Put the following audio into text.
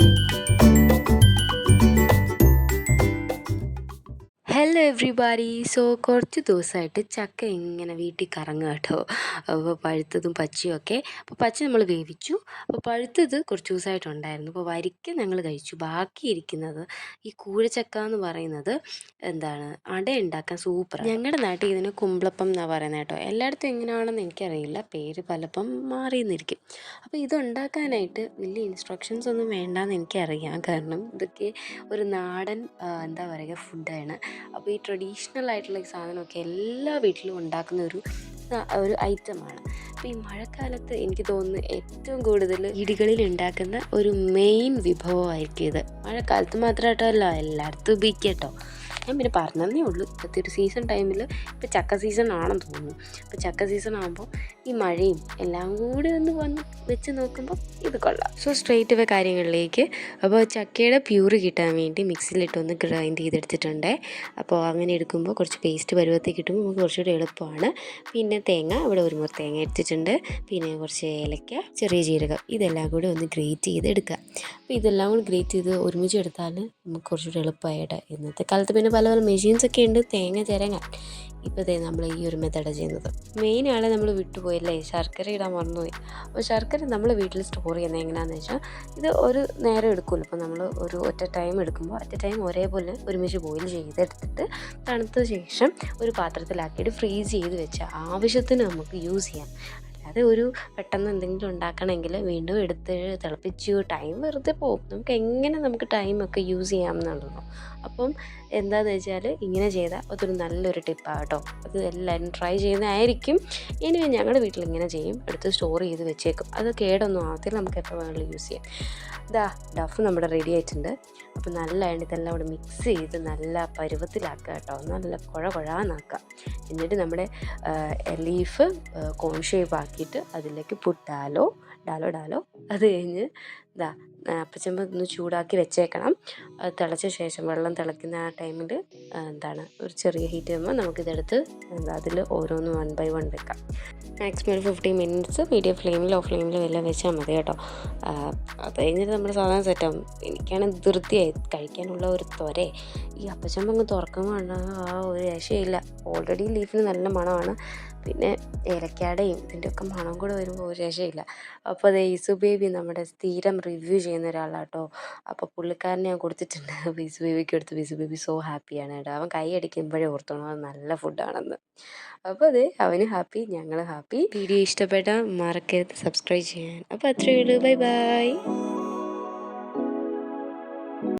you. Hello everybody so കുറച്ച് ദിവസമായിട്ട് ചക്ക ഇങ്ങനെ വീട്ടിൽ കറങ്ങുക കേട്ടോ. അപ്പോൾ പഴുത്തതും പച്ചയും ഒക്കെ. അപ്പോൾ പച്ച നമ്മൾ വേവിച്ചു. അപ്പോൾ പഴുത്തത് കുറച്ച് ദിവസമായിട്ടുണ്ടായിരുന്നു അപ്പോൾ വരിക്ക ഞങ്ങൾ കഴിച്ചു. ബാക്കി ഇരിക്കുന്നത് ഈ കൂഴച്ചക്ക എന്ന് പറയുന്നത് എന്താണ്? അട ഉണ്ടാക്കാൻ സൂപ്പർ ഞങ്ങളുടെ നാട്ടിൽ ഇതിന് കുമ്പളപ്പം എന്നാണ് പറയുന്നത് കേട്ടോ. എല്ലായിടത്തും എങ്ങനെയാണെന്ന് എനിക്കറിയില്ല. പേര് പലപ്പം മാറിയെന്നിരിക്കും അപ്പോൾ ഇതുണ്ടാക്കാനായിട്ട് വലിയ ഇൻസ്ട്രക്ഷൻസ് ഒന്നും വേണ്ടാന്ന് എനിക്കറിയാം. കാരണം ഇതൊക്കെ ഒരു നാടൻ എന്താ പറയുക ഫുഡാണ് അപ്പോൾ ഈ ട്രഡീഷണൽ ആയിട്ടുള്ള ഈ സാധനമൊക്കെ എല്ലാ വീട്ടിലും ഉണ്ടാക്കുന്ന ഒരു ഒരു ഐറ്റമാണ് അപ്പോൾ ഈ മഴക്കാലത്ത് എനിക്ക് തോന്നുന്നു ഏറ്റവും കൂടുതൽ ഇടികളിൽ ഉണ്ടാക്കുന്ന ഒരു മെയിൻ വിഭവമായിരിക്കും ഇത്. മഴക്കാലത്ത് മാത്രമായിട്ടല്ല എല്ലായിടത്തും ഉപയോഗിക്കട്ടോ. കേട്ടോ ഞാൻ പിന്നെ പറഞ്ഞതേ ഉള്ളൂ. ഇപ്പോഴത്തെ ഒരു സീസൺ ടൈമിൽ ഇപ്പോൾ ചക്ക സീസൺ ആണെന്ന് തോന്നുന്നു. അപ്പോൾ ചക്ക സീസൺ ആകുമ്പോൾ ഈ മഴയും എല്ലാം കൂടി ഒന്ന് വന്ന് വെച്ച് നോക്കുമ്പോൾ ഇത് കൊള്ളാം. സോ സ്ട്രെയിറ്റ് വേ കാര്യങ്ങളിലേക്ക്. അപ്പോൾ ചക്കയുടെ പ്യൂറ് കിട്ടാൻ വേണ്ടി മിക്സിയിലിട്ട് ഒന്ന് ഗ്രൈൻഡ് ചെയ്തെടുത്തിട്ടുണ്ട്. അപ്പോൾ അങ്ങനെ എടുക്കുമ്പോൾ കുറച്ച് പേസ്റ്റ് പരുവത്തിൽ കിട്ടുമ്പോൾ നമുക്ക് കുറച്ചുകൂടി എളുപ്പമാണ്. പിന്നെ തേങ്ങ ഇവിടെ ഒരു മുറി തേങ്ങ എടുത്തിട്ടുണ്ട്. പിന്നെ കുറച്ച് ഏലക്ക ചെറിയ ജീരകം ഇതെല്ലാം കൂടി ഒന്ന് ഗ്രേറ്റ് ചെയ്ത് എടുക്കുക അപ്പോൾ ഇതെല്ലാം കൂടി ഗ്രേറ്റ് ചെയ്ത് ഒരുമിച്ച് എടുത്താൽ നമുക്ക് കുറച്ചുകൂടി എളുപ്പമായിട്ട് ഇന്നത്തെ കാലത്ത്. പിന്നെ പല പല മെഷീൻസൊക്കെ ഉണ്ട്. തേങ്ങ ചിരങ്ങാൻ ഇപ്പോൾ ദേ നമ്മൾ ഈ ഒരു മെത്തേഡ് ചെയ്യുന്നത്. മെയിൻ ആളെ നമ്മൾ വിട്ടുപോയല്ലേ ശർക്കര ഇടാൻ മറന്നുപോയി. അപ്പോൾ ശർക്കര നമ്മൾ വീട്ടിൽ സ്റ്റോർ ചെയ്യുന്നത് എങ്ങനെയാണെന്ന് വെച്ചാൽ ഇത് ഒരു നേരം എടുക്കുമല്ലോ ഇപ്പോൾ നമ്മൾ ഒരു ഒറ്റ ടൈം എടുക്കുമ്പോൾ അറ്റ് ടൈം ഒരേപോലെ ഒരുമിച്ച് ബോയിൽ ചെയ്തെടുത്തിട്ട് തണുത്ത ശേഷം ഒരു പാത്രത്തിലാക്കിയിട്ട് ഫ്രീസ് ചെയ്ത് വെച്ച് ആവശ്യത്തിന് നമുക്ക് യൂസ് ചെയ്യാം. അല്ലാതെ ഒരു പെട്ടെന്ന് എന്തെങ്കിലും ഉണ്ടാക്കണമെങ്കിൽ വീണ്ടും എടുത്ത് തിളപ്പിച്ചു ടൈം വെറുതെ പോകും. നമുക്ക് എങ്ങനെ നമുക്ക് ടൈമൊക്കെ യൂസ് ചെയ്യാം ചെയ്യാമെന്നുള്ളൂ അപ്പം എന്താണെന്ന് വെച്ചാൽ ഇങ്ങനെ ചെയ്താൽ അതൊരു നല്ലൊരു ടിപ്പാണ് കേട്ടോ അത് എല്ലാവരും ട്രൈ ചെയ്യുന്നതായിരിക്കും. ഇനി ഞങ്ങളുടെ വീട്ടിൽ ഇങ്ങനെ ചെയ്യും. എടുത്ത് സ്റ്റോർ ചെയ്ത് വെച്ചേക്കും. അത് കേടൊന്നും ആവത്തില്ല. നമുക്ക് എപ്പോൾ വേണമെങ്കിലും യൂസ് ചെയ്യാം. ഇതാ ഡഫ് നമ്മുടെ റെഡി ആയിട്ടുണ്ട്. അപ്പോൾ നല്ലതായിട്ട് ഇതെല്ലാം കൂടെ മിക്സ് ചെയ്ത് നല്ല പരുവത്തിലാക്കുക കേട്ടോ നല്ല കുഴ കുഴാന്നാക്കുക. എന്നിട്ട് നമ്മുടെ ലീഫ് കോൺ ഷേപ്പ് ആക്കിയിട്ട് അതിലേക്ക് പുട്ടാലോ ഡാലോ ഡാലോ അത് കഴിഞ്ഞ് ഇതാ അപ്പച്ചമ്പ് ഒന്ന് ചൂടാക്കി വെച്ചേക്കണം. തിളച്ച ശേഷം വെള്ളം തിളയ്ക്കുന്ന ആ ടൈമിൽ എന്താണ് ഒരു ചെറിയ ഹീറ്റ് വരുമ്പോൾ നമുക്കിതെടുത്ത് എന്താ അതിൽ ഓരോന്ന് വൺ ബൈ വൺ വെക്കാം. മാക്സിമം ഒരു ഫിഫ്റ്റീൻ മിനിറ്റ്സ് മീഡിയം ഫ്ലെയിമിലോ ഫ്ലെയിമിലോ എല്ലാം വെച്ചാൽ മതി കേട്ടോ. അത് കഴിഞ്ഞിട്ട് നമ്മൾ സാധാരണ സെറ്റാകും എനിക്കാണ് ധൃതിയായി. കഴിക്കാനുള്ള ഒരു ത്വരേ. ഈ അപ്പച്ചമ്പ് അങ്ങ് വേണ്ട ആ ഒരു രക്ഷയില്ല. ഓൾറെഡി ലീഫിന് നല്ല മണമാണ്. പിന്നെ ഏലക്കാടയും ഇതിന്റെ ഒക്കെ മണം കൂടെ വരുമ്പോൾ ഒരു രക്ഷയില്ല. അപ്പോൾ അത് ഈസു ബേബി നമ്മുടെ സ്ഥിരം റിവ്യൂ ചെയ്യുന്ന ഒരാളാട്ടോ. അപ്പോൾ പുള്ളിക്കാരനെ ഞാൻ കൊടുത്തിട്ടുണ്ട്. ബീസു ബേബിക്ക് കൊടുത്ത് ഈസു ബേബി സോ ഹാപ്പിയാണ് കേട്ടോ. അവൻ കൈ അടിക്കുമ്പോഴേ ഓർത്തോണം അത് നല്ല ഫുഡാണെന്ന് അപ്പോൾ അതെ അവന് ഹാപ്പി ഞങ്ങൾ ഹാപ്പി വീഡിയോ ഇഷ്ടപ്പെട്ടാൽ മറക്കരുത്. സബ്സ്ക്രൈബ് ചെയ്യാൻ. അപ്പോൾ അത്രയേ ഉള്ളൂ. Bye bye